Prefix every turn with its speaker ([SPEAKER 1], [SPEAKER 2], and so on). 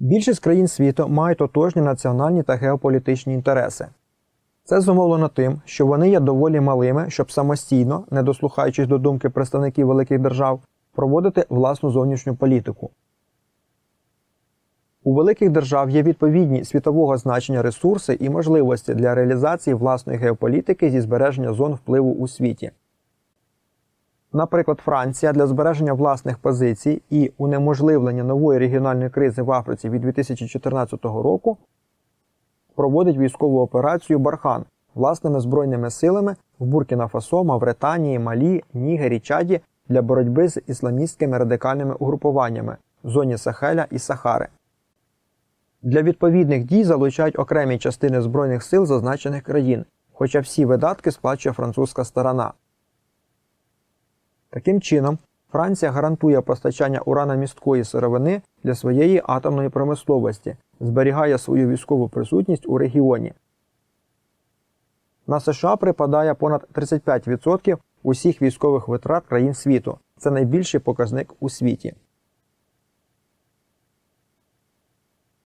[SPEAKER 1] Більшість країн світу мають тотожні національні та геополітичні інтереси. Це зумовлено тим, що вони є доволі малими, щоб самостійно, не дослухаючись до думки представників великих держав, проводити власну зовнішню політику. У великих держав є відповідні світового значення ресурси і можливості для реалізації власної геополітики зі збереження зон впливу у світі. Наприклад, Франція для збереження власних позицій і унеможливлення нової регіональної кризи в Африці від 2014 року проводить військову операцію Бархан власними збройними силами в Буркіна-Фасо, Мавританії, Малі, Нігері, Чаді для боротьби з ісламістськими радикальними угрупуваннями в зоні Сахеля і Сахари. Для відповідних дій залучають окремі частини збройних сил зазначених країн, хоча всі видатки сплачує французька сторона. Таким чином, Франція гарантує постачання урана місткої сировини для своєї атомної промисловості, зберігає свою військову присутність у регіоні. На США припадає понад 35% усіх військових витрат країн світу. Це найбільший показник у світі.